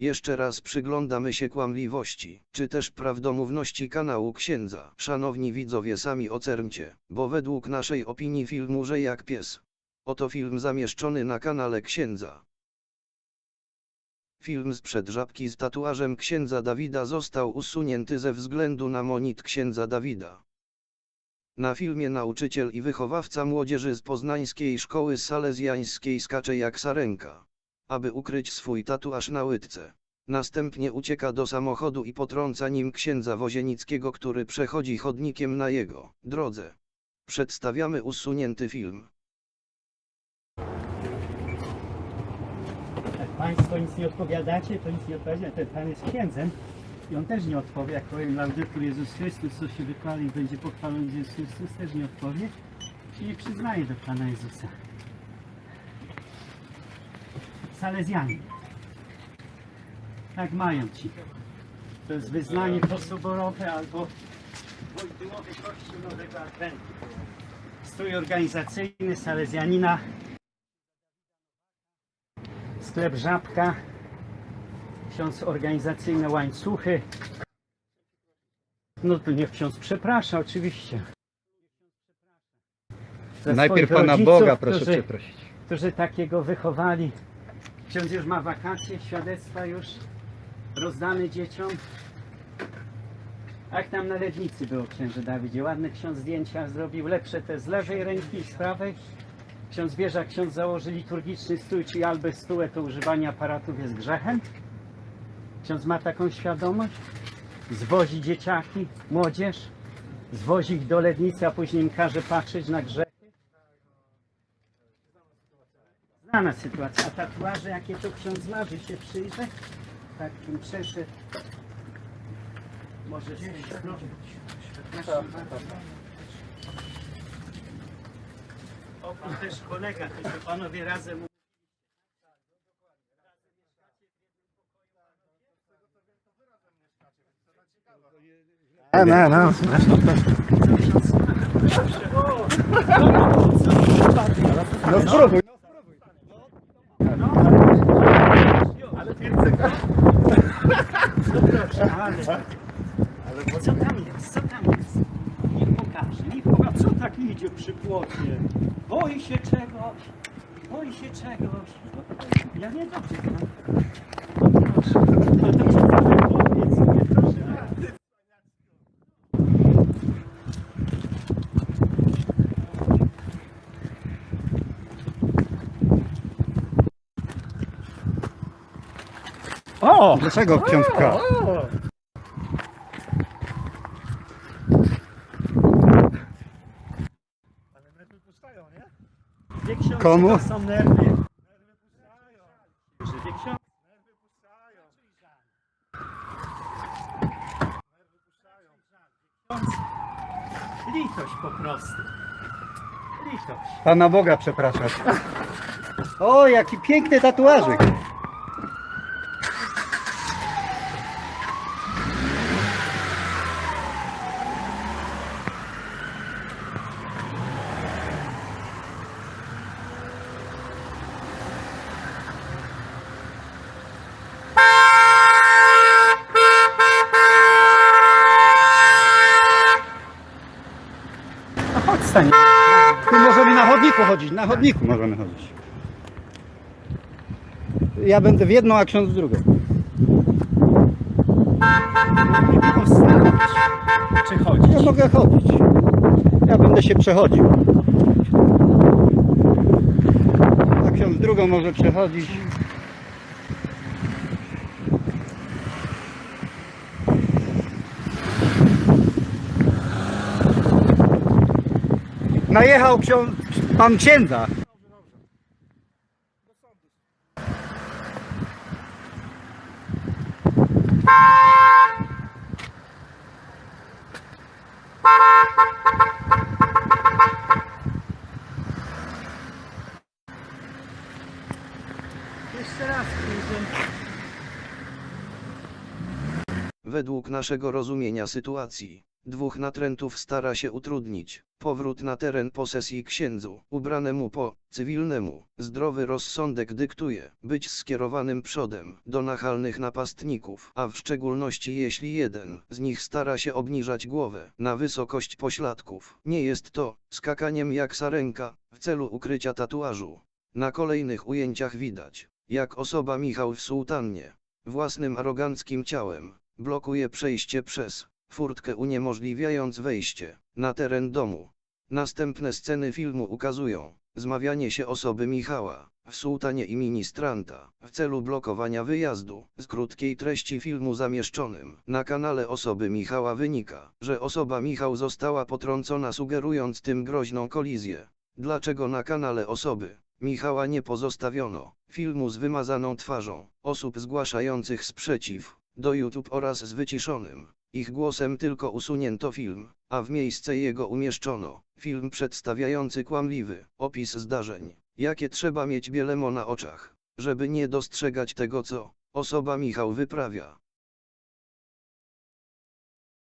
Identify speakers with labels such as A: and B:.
A: Jeszcze raz przyglądamy się kłamliwości, czy też prawdomówności kanału księdza. Szanowni widzowie sami ocerncie, bo według naszej opinii film urze jak pies. Oto film zamieszczony na kanale księdza. Film sprzed żabki z tatuażem księdza Dawida został usunięty ze względu na monit księdza Dawida. Na filmie nauczyciel i wychowawca młodzieży z poznańskiej szkoły salezjańskiej skacze jak sarenka, aby ukryć swój tatuaż na łydce. Następnie ucieka do samochodu i potrąca nim księdza Wozienickiego, który przechodzi chodnikiem na jego drodze. Przedstawiamy usunięty film.
B: Państwo nic nie odpowiadacie, to nic nie odpowiadacie. Ten Pan jest księdzem i on też nie odpowie. Jak powiem Laudetur Jezus Chrystus, co się wychwali i będzie pochwalony Jezus Chrystus, też nie odpowie. Się nie przyznaje do Pana Jezusa. Salezjanie. Tak mają ci. To jest wyznanie posoborowe albo wojtyłowy Kościół Nowego Adwentu. Strój organizacyjny Salezjanina sklep Żabka, ksiądz organizacyjne łańcuchy. No to niech ksiądz przeprasza, oczywiście.
C: Najpierw Pana
B: rodziców,
C: Boga proszę
B: którzy,
C: przeprosić.
B: którzy takiego wychowali. Ksiądz już ma wakacje, świadectwa już rozdane dzieciom. Jak tam na Lednicy było księże Dawidzie? Ładne ksiądz zdjęcia zrobił, lepsze te z lewej ręki z prawej. Ksiądz wie, że jak ksiądz założy liturgiczny stół, czy albę stół, to używanie aparatów jest grzechem. Ksiądz ma taką świadomość. Zwozi dzieciaki, młodzież, zwozi ich do lednicy, a później im każe patrzeć na grzechy. Znana sytuacja. A tatuaże, jakie to ksiądz ma, że się przyjrzę? Tak, bym przeszedł. Może z strony. Przepraszam bardzo. O, pan też kolega, to się panowie razem
C: No, no, no. No spróbuj.
B: Ale co tam jest? Co tam jest? Niech pokaże, niech pokaże. Co tak idzie przy płocie? Boi się czegoś. Boi się czegoś. Ja nie dobrze znam. Proszę. No to co tam powiedz mnie, proszę. O!
C: Dlaczego ksiądz kradł?
B: Wie ksiądz,
C: Komu?
B: to są nerwy. Że wie ksiądz. Ksiądz, Litość po prostu. Litość.
C: Pana Boga przepraszać. O, jaki piękny tatuażyk.
B: Stań.
C: Tu możemy na chodniku chodzić, na chodniku możemy chodzić. Ja będę w jedną, a ksiądz w drugą.
B: Postawić. Czy chodzić?
C: Ja mogę chodzić. Ja będę się przechodził. A ksiądz drugą może przechodzić. Najechał ksiądz, pan księdza.
B: Jeszcze raz przyjdziemy.
A: Według naszego rozumienia sytuacji, Dwóch natrętów stara się utrudnić powrót na teren posesji księdzu, ubranemu po cywilnemu. Zdrowy rozsądek dyktuje być skierowanym przodem do nachalnych napastników, a w szczególności jeśli jeden z nich stara się obniżać głowę na wysokość pośladków. Nie jest to skakaniem jak sarenka w celu ukrycia tatuażu. Na kolejnych ujęciach widać, jak osoba Michał w sułtannie, własnym aroganckim ciałem, blokuje przejście przez furtkę uniemożliwiając wejście na teren domu. Następne sceny filmu ukazują zmawianie się osoby Michała w sułtanie i ministranta w celu blokowania wyjazdu. Z krótkiej treści filmu zamieszczonym na kanale osoby Michała wynika, że osoba Michał została potrącona sugerując tym groźną kolizję. Dlaczego na kanale osoby Michała nie pozostawiono filmu z wymazaną twarzą osób zgłaszających sprzeciw do YouTube oraz z wyciszonym ich głosem tylko usunięto film, a w miejsce jego umieszczono film przedstawiający kłamliwy opis zdarzeń, jakie trzeba mieć bielemo na oczach, żeby nie dostrzegać tego co osoba Michał wyprawia.